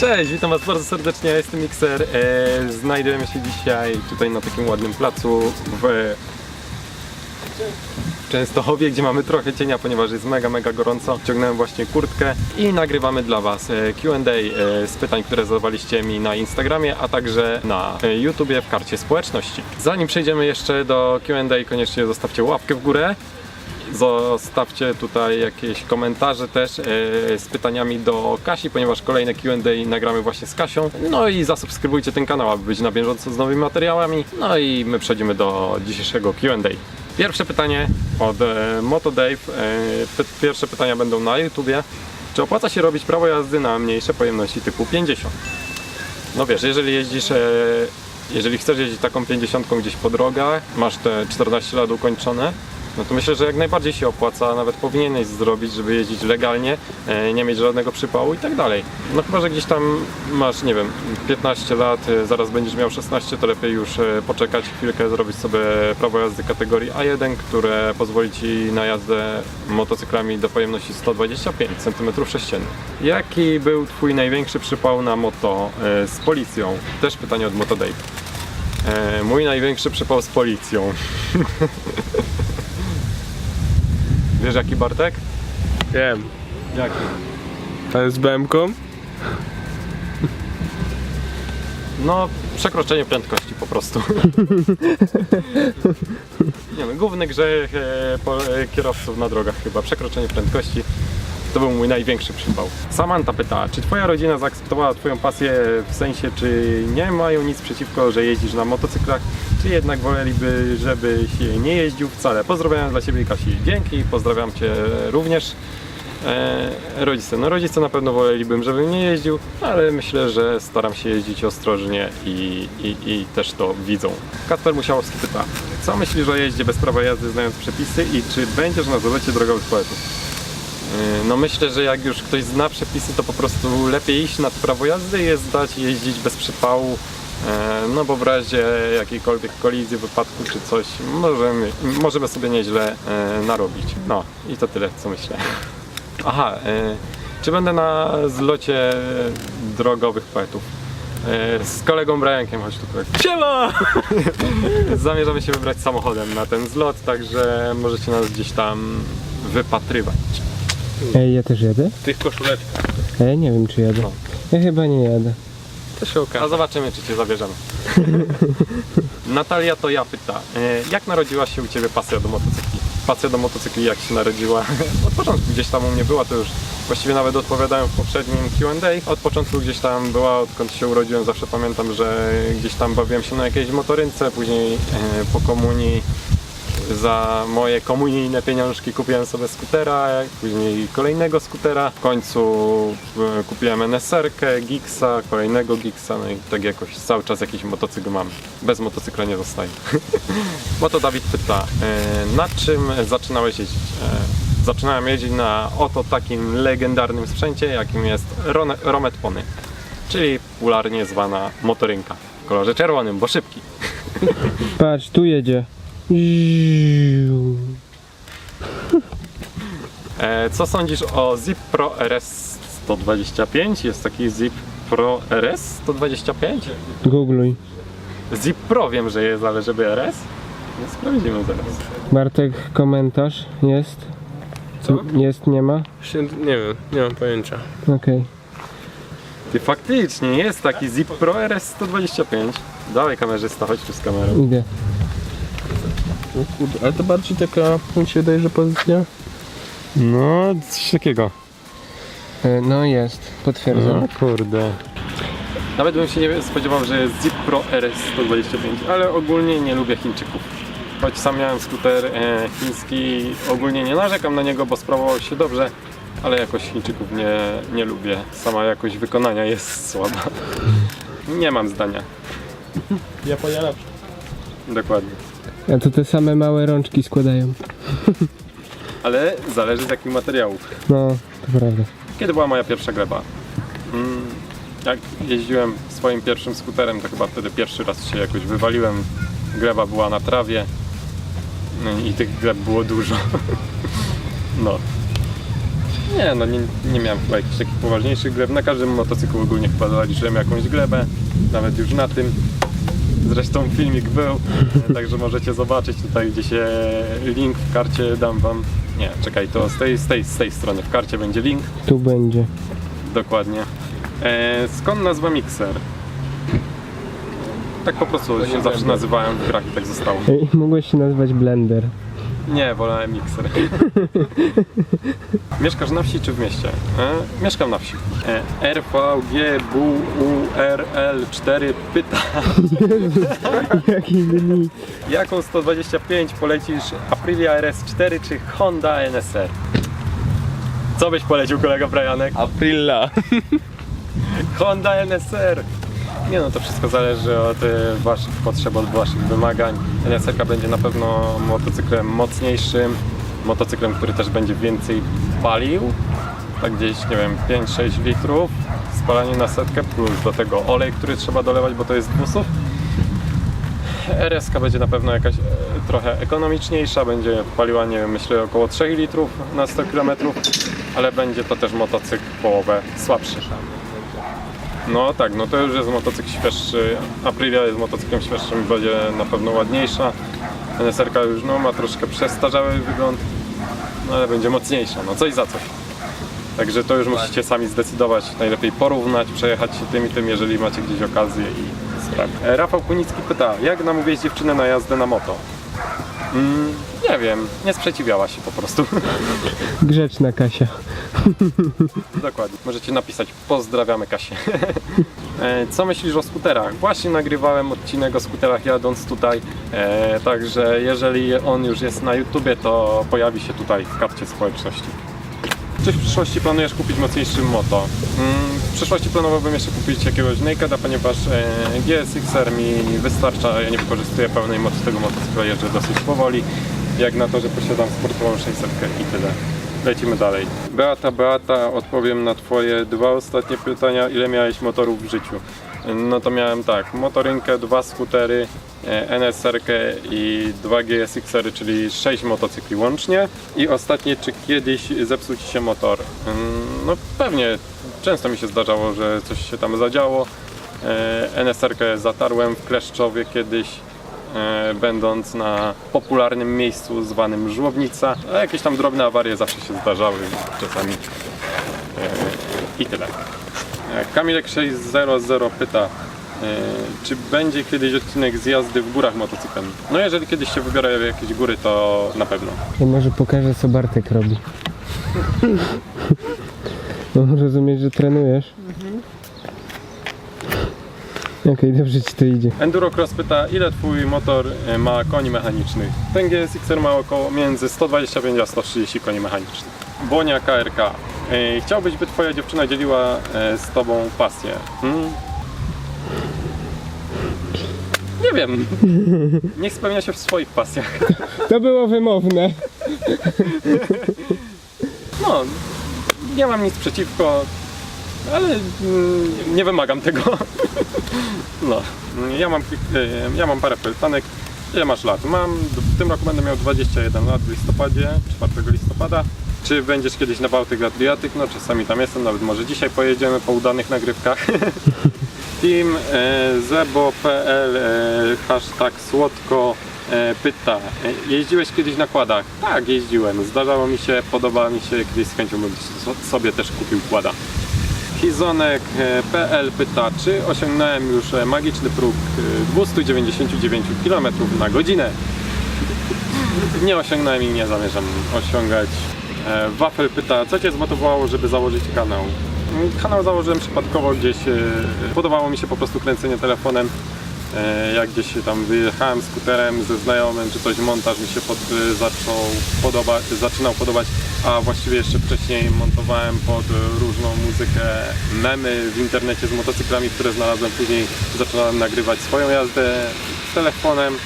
Cześć, witam was bardzo serdecznie, ja jestem Mixer. E, znajdujemy się dzisiaj tutaj na takim ładnym placu w Częstochowie, gdzie mamy trochę cienia, ponieważ jest mega, mega gorąco. Ciągnąłem właśnie kurtkę i nagrywamy dla was e, Q&A e, z pytań, które zadawaliście mi na Instagramie, a także na e, YouTubie w karcie społeczności. Zanim przejdziemy jeszcze do Q&A, koniecznie zostawcie łapkę w górę. Zostawcie tutaj jakieś komentarze też e, z pytaniami do Kasi, ponieważ kolejne Q&A nagramy właśnie z Kasią. No i zasubskrybujcie ten kanał, aby być na bieżąco z nowymi materiałami. No i my przejdziemy do dzisiejszego Q&A. Pierwsze pytanie od e, Moto Dave. E, pierwsze pytania będą na YouTubie. Czy opłaca się robić prawo jazdy na mniejsze pojemności typu 50? No wiesz, jeżeli jeździsz, e, jeżeli chcesz jeździć taką 50 gdzieś po drogach, masz te 14 lat ukończone, no to myślę, że jak najbardziej się opłaca, nawet powinieneś zrobić, żeby jeździć legalnie, e, nie mieć żadnego przypału i tak dalej. No chyba, że gdzieś tam masz, nie wiem, 15 lat, e, zaraz będziesz miał 16, to lepiej już e, poczekać chwilkę, zrobić sobie prawo jazdy kategorii A1, które pozwoli Ci na jazdę motocyklami do pojemności 125 cm3. Jaki był Twój największy przypał na moto z policją? Też pytanie od Moto Dave. E, mój największy przypał z policją. Wiesz jaki Bartek? Wiem. Jaki? Ten z BM-ką? No, przekroczenie prędkości po prostu. Nie wiem, główny grzech e, po, e, kierowców na drogach chyba, przekroczenie prędkości. To był mój największy przypał. Samantha pyta, czy twoja rodzina zaakceptowała twoją pasję w sensie, czy nie mają nic przeciwko, że jeździsz na motocyklach, czy jednak woleliby, żebyś nie jeździł wcale? Pozdrawiam dla ciebie Kasi. Dzięki, pozdrawiam cię również. E, rodzice. No rodzice na pewno wolelibym, żebym nie jeździł, ale myślę, że staram się jeździć ostrożnie i, i, i też to widzą. Kasper Musiałowski pyta, co myślisz o jeździe bez prawa jazdy znając przepisy i czy będziesz na zlocie drogowych poetów? E, No myślę, że jak już ktoś zna przepisy, to po prostu lepiej iść na to prawo jazdy je zdać, jeździć bez przypału, e, no bo w razie jakiejkolwiek kolizji, wypadku czy coś, możemy, możemy sobie nieźle e, narobić. No i to tyle, co myślę. Aha, czy będę na zlocie drogowych poetów? Z kolegą Briankiem, chodź tu. Siema! Zamierzamy się wybrać samochodem na ten zlot, także możecie nas gdzieś tam wypatrywać. Ej, ja też jadę? W tych koszuleczkach. Ja nie wiem czy jadę. No. Ja chyba nie jadę. To się A zobaczymy, czy cię zabierzemy. Natalia to ja pyta, e, jak narodziła się u ciebie pasja do motocykli? Pasja do motocykli jak się narodziła? Od początku gdzieś tam u mnie była, to już właściwie nawet odpowiadałem w poprzednim Q&A. Od początku gdzieś tam była, odkąd się urodziłem, zawsze pamiętam, że gdzieś tam bawiłem się na jakiejś motorynce, później e, po komunii za moje komunijne pieniążki kupiłem sobie skutera, później kolejnego skutera. W końcu e, kupiłem NSR-kę, Giggsa, kolejnego Giggsa, no i tak jakoś cały czas jakiś motocykl mam. Bez motocykla nie zostaję. Bo to Dawid pyta, e, na czym zaczynałeś jeździć? E, Zaczynałem jeździć na oto takim legendarnym sprzęcie, jakim jest Romet Pony, czyli popularnie zwana motorynka w kolorze czerwonym, bo szybki. Patrz, tu jedzie. E, co sądzisz o Zip Pro RS 125? Jest taki Zip Pro RS 125? Googluj. Zip Pro wiem, że jest, ale żeby RS? No sprawdzimy zaraz. Bartek, komentarz jest? Co? Jest, nie ma? Się, nie wiem, nie mam pojęcia. Okej. Ty faktycznie jest taki Zip Pro RS 125. Dawaj kamerzysta, chodź tu z kamerą. Idę. O kurde, ale to bardziej taka, mi się wydaje, że pozycja. No, coś takiego. E, No jest, potwierdzam. No kurde. Nawet bym się nie spodziewał, że jest Zip Pro RS 125, ale ogólnie nie lubię Chińczyków. Choć sam miałem skuter e, chiński, ogólnie nie narzekam na niego, bo sprawował się dobrze, ale jakoś Chińczyków nie, nie lubię. Sama jakość wykonania jest słaba. Nie mam zdania. Japonia lepsza. Dokładnie. A to te same małe rączki składają. Ale zależy z jakich materiałów. No, to prawda. Kiedy była moja pierwsza gleba? Mm, jak jeździłem swoim pierwszym skuterem, to chyba wtedy pierwszy raz się jakoś wywaliłem. Gleba była na trawie no i tych gleb było dużo. No. Nie, no nie, nie miałem chyba jakichś takich poważniejszych gleb. Na każdym motocyklu ogólnie chyba zaliczyłem jakąś glebę, nawet już na tym. Zresztą filmik był, także możecie zobaczyć tutaj gdzieś e, link w karcie dam wam. Nie, czekaj, to z tej, z tej, z tej strony w karcie będzie link, Tu będzie. dokładnie. E, skąd nazwa Mixer? Tak po prostu się zawsze nazywałem w grach i tak zostało. Ej, mogłeś się nazwać Blender. Nie, wolałem mikser. Mieszkasz na wsi czy w mieście? E? Mieszkam na wsi. E, RVGBURL4 pyta, Jaki limit. jaką 125 polecisz Aprilia RS4 czy Honda NSR? Co byś polecił kolega Brianek? Aprilla. Honda NSR! Nie no, to wszystko zależy od e, waszych potrzeb, od waszych wymagań. NSR będzie na pewno motocyklem mocniejszym, motocyklem, który też będzie więcej palił. Tak gdzieś, nie wiem, 5-6 litrów spalanie na setkę, plus do tego olej, który trzeba dolewać, bo to jest dwusów. RS będzie na pewno jakaś e, trochę ekonomiczniejsza, będzie paliła, nie wiem, myślę około 3 litrów na 100 km, ale będzie to też motocykl połowę słabszy. No tak, no to już jest motocykl świeższy. Aprilia jest motocyklem świeższym, będzie na pewno ładniejsza. NSR już no, ma troszkę przestarzały wygląd, no ale będzie mocniejsza, no coś za coś. Także to już musicie sami zdecydować, najlepiej porównać, przejechać się tym i tym, jeżeli macie gdzieś okazję i. E, Rafał Kunicki pyta, jak namówić dziewczynę na jazdę na moto? Mm, nie wiem, nie sprzeciwiała się po prostu. Grzeczna Kasia. Dokładnie. Możecie napisać pozdrawiamy Kasię. E, Co myślisz o skuterach? Właśnie nagrywałem odcinek o skuterach jadąc tutaj, e, także jeżeli on już jest na YouTubie, to pojawi się tutaj w karcie społeczności. Czy w przyszłości planujesz kupić mocniejszy moto? Mm, W przyszłości planowałbym jeszcze kupić jakiegoś Nakeda, ponieważ e, GSX-R mi wystarcza, ja nie wykorzystuję pełnej mocy tego motocykla, jeżdżę dosyć powoli, jak na to, że posiadam sportową 600 i tyle. Lecimy dalej. Beata, Beata, odpowiem na Twoje dwa ostatnie pytania. Ile miałeś motorów w życiu? No to miałem tak, motorynkę, dwa skutery, e, NSR-kę i dwa GSX-ery, czyli sześć motocykli łącznie. I ostatnie, czy kiedyś zepsuł Ci się motor? Mm, No pewnie, często mi się zdarzało, że coś się tam zadziało. E, NSR-kę zatarłem w Kleszczowie kiedyś, będąc na popularnym miejscu zwanym Żłobnica. A jakieś tam drobne awarie zawsze się zdarzały czasami. E, I tyle. E, Kamilek 600 pyta, e, czy będzie kiedyś odcinek z jazdy w górach motocyklem? No jeżeli kiedyś się wybiorę w jakieś góry, to na pewno. Ja może pokażę co Bartek robi. No rozumieć, że trenujesz? Okej, dobrze ci to idzie. Endurocross pyta, ile twój motor e, ma koni mechanicznych? Ten GSX-R ma około między 125 a 130 koni mechanicznych. Bonia KRK. E, Chciałbyś, by twoja dziewczyna dzieliła e, z tobą pasję? Hmm? Nie wiem. Niech spełnia się w swoich pasjach. To było wymowne. No, nie mam nic przeciwko, ale mm, nie wymagam tego. No, ja mam, e, ja mam parę pytanek. Ile masz lat? Mam, w tym roku będę miał 21 lat w listopadzie, 4 listopada. Czy będziesz kiedyś na Bałtyk Adriatyk? No czasami tam jestem, nawet może dzisiaj pojedziemy po udanych nagrywkach. Team e, zebo.pl e, hashtag słodko e, pyta, e, jeździłeś kiedyś na kładach? Tak, jeździłem, zdarzało mi się, podoba mi się, kiedyś z chęcią bym so- sobie też kupił kłada. Hizonek.pl pyta, czy osiągnąłem już e, magiczny próg e, 299 km na godzinę? Nie osiągnąłem i nie zamierzam osiągać. E, Wafel pyta, co Cię zmotywowało, żeby założyć kanał? Mm, Kanał założyłem przypadkowo gdzieś, e, podobało mi się po prostu kręcenie telefonem. E, Jak gdzieś tam wyjechałem skuterem ze znajomym, czy coś montaż mi się pod, e, zaczął podobać, zaczynał podobać, a właściwie jeszcze wcześniej montowałem pod e, różną muzykę memy w internecie z motocyklami, które znalazłem później. Zaczynałem nagrywać swoją jazdę z telefonem.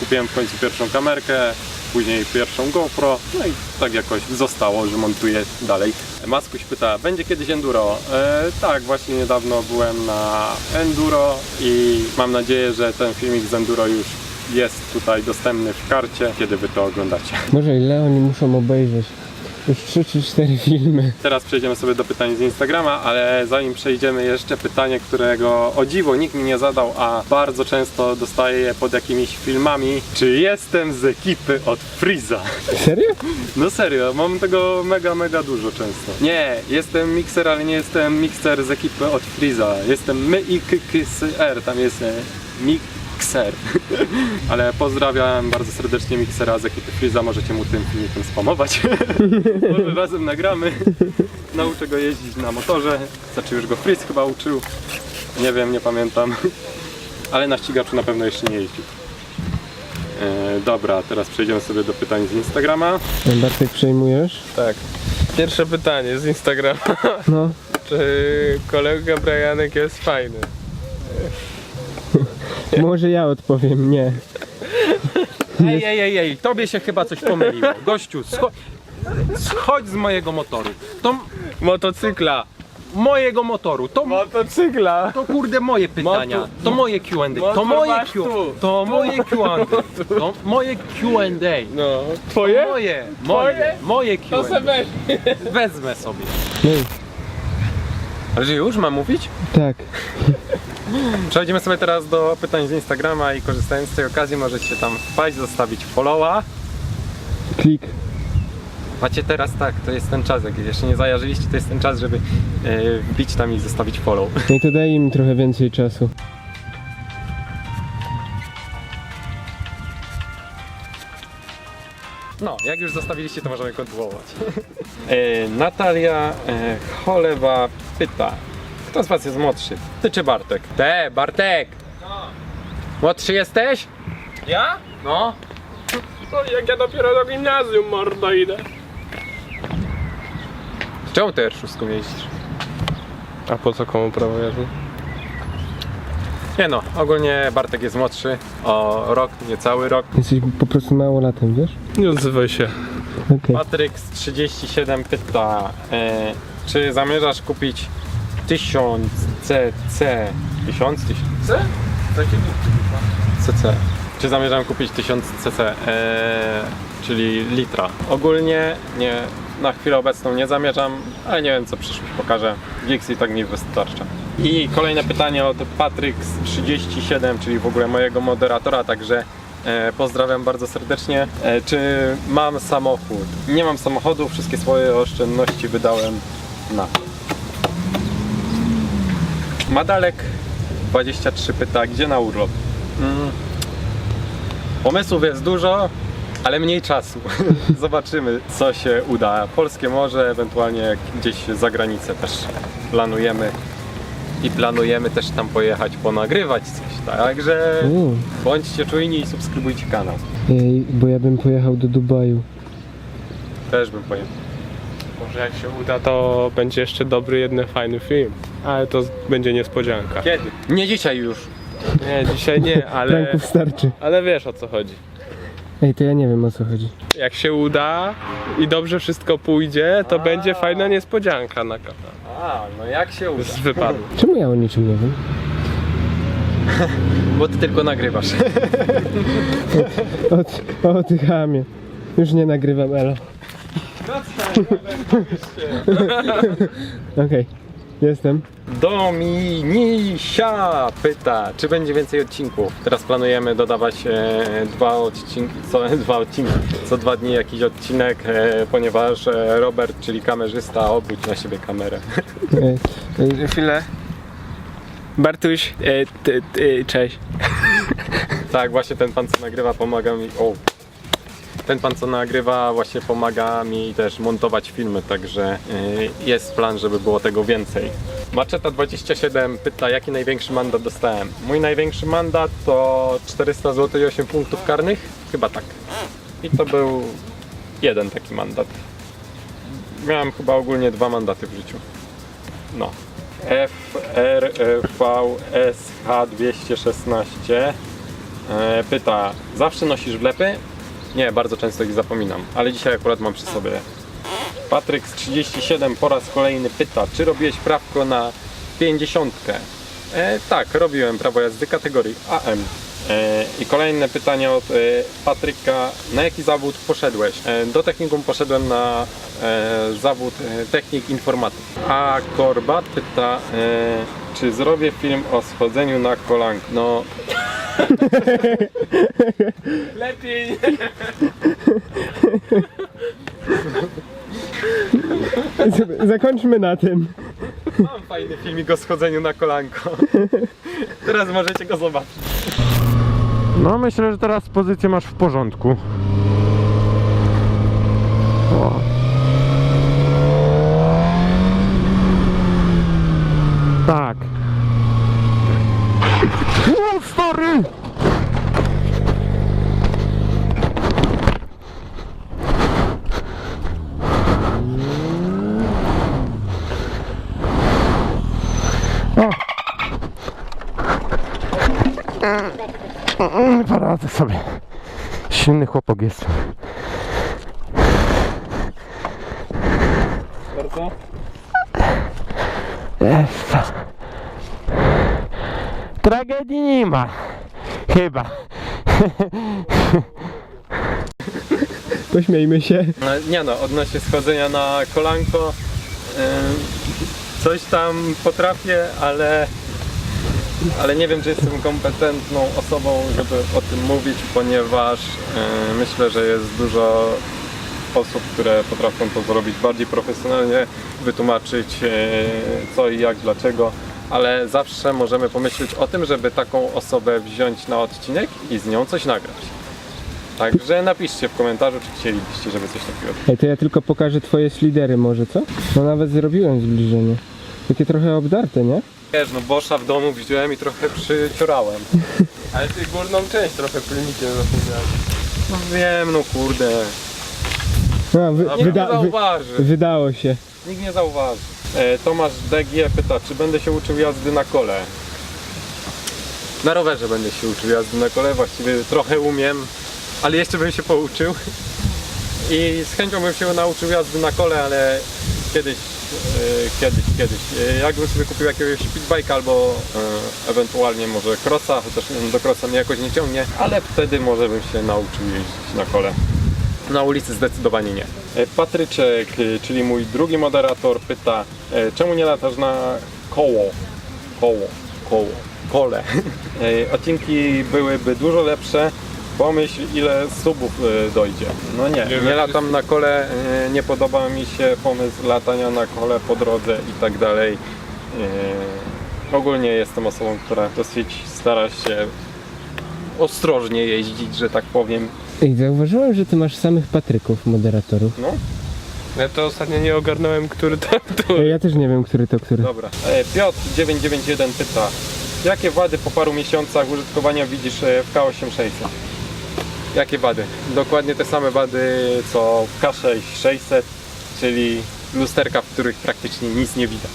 Kupiłem w końcu pierwszą kamerkę, później pierwszą GoPro, no i tak jakoś zostało, że montuję dalej. Maskuś pyta, będzie kiedyś enduro? E, tak, właśnie niedawno byłem na enduro i mam nadzieję, że ten filmik z enduro już jest tutaj dostępny w karcie, kiedy wy to oglądacie. Może ile oni muszą obejrzeć? Już 3 czy 4 filmy. Teraz przejdziemy sobie do pytań z Instagrama, ale zanim przejdziemy jeszcze pytanie, którego o dziwo nikt mi nie zadał, a bardzo często dostaję je pod jakimiś filmami. Czy jestem z ekipy od Freeza? Serio? No serio, mam tego mega, mega dużo często. Nie, jestem mikser, ale nie jestem mikser z ekipy od Freeza. Jestem my i KKSR, tam jest e, mikser. ale pozdrawiam bardzo serdecznie miksera z ekipy Freeza, możecie mu tym filmikiem spamować. Może razem nagramy. Nauczę go jeździć na motorze. Znaczy już go Freeze chyba uczył. Nie wiem, nie pamiętam. Ale na ścigaczu na pewno jeszcze nie jeździł. E, dobra, teraz przejdziemy sobie do pytań z Instagrama. Bartek przejmujesz? Tak. Pierwsze pytanie z Instagrama. No. Czy kolega Brianek jest fajny? Może ja odpowiem, nie. Ej, ej, ej, ej, tobie się chyba coś pomyliło. Gościu, scho- schodź z mojego motoru. To Motocykla! mojego motoru. To, Motocykla! to kurde moje pytania. Moto- To moje Q&A. To Motor moje masz Q. tu. To moje Q&A. To moje Q&A. No. To Twoje? moje, moje, moje To se Q&A. weź. Wezmę sobie. No Ale że już mam mówić? tak. Przechodzimy sobie teraz do pytań z Instagrama i korzystając z tej okazji możecie tam wpaść, zostawić followa. Klik. Macie teraz tak, to jest ten czas, jak jeszcze nie zajarzyliście, to jest ten czas, żeby e, wbić tam i zostawić follow. No to daj im trochę więcej czasu. No, jak już zostawiliście, to możemy kontynuować. e, Natalia e, Cholewa pyta, kto z was jest młodszy? Ty czy Bartek? Te, Bartek! Młodszy jesteś? Ja? No. No jak ja dopiero do gimnazjum mordo idę. Czemu ty R6 jeździsz? A po co komu prawo jazdy? Nie no, ogólnie Bartek jest młodszy o rok, niecały rok. Jesteś po prostu mało latem, wiesz? Nie odzywaj się. Okej. Patryk z 37 pyta, e, czy zamierzasz kupić 1000 CC? 1000? 1000? C? Takie CC. Czy zamierzam kupić 1000 CC, e, czyli litra? Ogólnie nie, na chwilę obecną nie zamierzam, ale nie wiem co przyszłość pokaże. Gix i tak mi wystarcza. I kolejne pytanie od Patryk z 37, czyli w ogóle mojego moderatora, także e, pozdrawiam bardzo serdecznie. E, czy mam samochód? Nie mam samochodu, wszystkie swoje oszczędności wydałem na Madalek 23 pyta, gdzie na urlop? Mm. Pomysłów jest dużo, ale mniej czasu. Zobaczymy, co się uda. Polskie morze, ewentualnie gdzieś za granicę też planujemy. I planujemy też tam pojechać, ponagrywać coś. Także U, bądźcie czujni i subskrybujcie kanał. Ej, bo ja bym pojechał do Dubaju. Też bym pojechał. Może jak się uda, to będzie jeszcze dobry, jeden fajny film. Ale to będzie niespodzianka. Kiedy? Nie dzisiaj już. Nie, dzisiaj nie, ale, Pranków starczy. ale wiesz o co chodzi. Ej, to ja nie wiem o co chodzi. Jak się uda i dobrze wszystko pójdzie, to będzie fajna niespodzianka na kanale. A, no jak się uda. Z wypadu. Czemu ja o niczym nie wiem? Bo ty tylko nagrywasz. O, ty- o ty chamie. Już nie nagrywam Elo. Okej, jestem. Dominisia pyta, czy będzie więcej odcinków. Teraz planujemy dodawać e, dwa odcinki, co dwa odcinki, co dwa dni jakiś odcinek, e, ponieważ e, Robert, czyli kamerzysta, obudź na siebie kamerę. Ej, ej, Chwilę. Bartuś, e, ty, ty, cześć. tak, właśnie ten pan co nagrywa pomaga mi. O. Ten pan co nagrywa właśnie pomaga mi też montować filmy, także e, jest plan, żeby było tego więcej. Maczeta27 pyta, jaki największy mandat dostałem. Mój największy mandat to 400 zł i 8 punktów karnych? Chyba tak. I to był jeden taki mandat. Miałem chyba ogólnie dwa mandaty w życiu. No. FRVSH 216 e, pyta, zawsze nosisz wlepy? Nie, bardzo często ich zapominam, ale dzisiaj akurat mam przy sobie. Patryk z 37 po raz kolejny pyta, czy robiłeś prawko na 50? E, tak, robiłem prawo jazdy kategorii AM. E, I kolejne pytanie od e, Patryka. Na jaki zawód poszedłeś? E, Do technikum poszedłem na zawód technik informatyk. A Korba pyta, czy zrobię film o schodzeniu na kolankę? No, Lepiej nie. Zakończmy na tym. mam fajny filmik o schodzeniu na kolanko. Teraz możecie go zobaczyć. No myślę, że teraz pozycję masz w porządku. O. Tak. O, stary! Nie poradzę sobie. Silny chłopak jest. Bardzo. Jest. Tragedii nie ma. Chyba. Pośmiejmy się. No, nie no, odnośnie schodzenia na kolanko. ym, coś tam potrafię, ale. Ale nie wiem, czy jestem kompetentną osobą, żeby o tym mówić, ponieważ yy, myślę, że jest dużo osób, które potrafią to zrobić bardziej profesjonalnie, wytłumaczyć yy, co i jak, dlaczego, ale zawsze możemy pomyśleć o tym, żeby taką osobę wziąć na odcinek i z nią coś nagrać. Także napiszcie w komentarzu, czy chcielibyście, żeby coś takiego Ej, to ja tylko pokażę twoje slidery może, co? No nawet zrobiłem zbliżenie. Takie trochę obdarte, nie? Wiesz, no Boscha w domu wziąłem i trochę przyciorałem. Ale ty górną część trochę pylnikiem zapomniałeś. No wiem, no kurde. A, wy, Nikt nie wyda, wy, zauważy. wydało się. Nikt nie zauważy. E, Tomasz DG pyta, czy będę się uczył jazdy na kole? Na rowerze będę się uczył jazdy na kole, właściwie trochę umiem, ale jeszcze bym się pouczył. I z chęcią bym się nauczył jazdy na kole, ale kiedyś, kiedyś, kiedyś. E, jakbym sobie kupił jakiegoś speedbike albo e, ewentualnie może crossa, chociaż do crossa mnie jakoś nie ciągnie, ale wtedy może bym się nauczył jeździć na kole. Na ulicy zdecydowanie nie. E, Patryczek, e, czyli mój drugi moderator, pyta, e, czemu nie latasz na koło? Koło, koło, kole. E, Odcinki byłyby dużo lepsze. Pomyśl, ile subów e, dojdzie. No nie, nie latam na kole, e, nie podoba mi się pomysł latania na kole po drodze i tak dalej. E, Ogólnie jestem osobą, która dosyć stara się ostrożnie jeździć, że tak powiem. Ej, zauważyłem, że ty masz samych Patryków, moderatorów. No, Ja to ostatnio nie ogarnąłem, który to Ej, który. ja też nie wiem, który to który. Dobra. E, Piotr 991 pyta, jakie wady po paru miesiącach użytkowania widzisz e, w K8600? Jakie wady? Dokładnie te same wady co w K6600, czyli lusterka, w których praktycznie nic nie widać.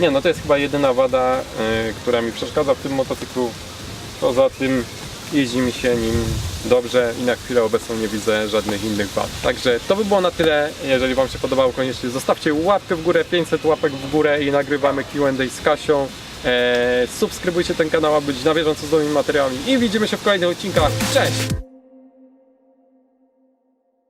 Nie no, to jest chyba jedyna wada, e, która mi przeszkadza w tym motocyklu. Poza tym jeździ mi się nim dobrze i na chwilę obecną nie widzę żadnych innych wad. Także to by było na tyle. Jeżeli Wam się podobało, koniecznie zostawcie łapkę w górę, 500 łapek w górę i nagrywamy Q&A z Kasią. Eee, subskrybujcie ten kanał, aby być na bieżąco z nowymi materiałami i widzimy się w kolejnych odcinkach. Cześć!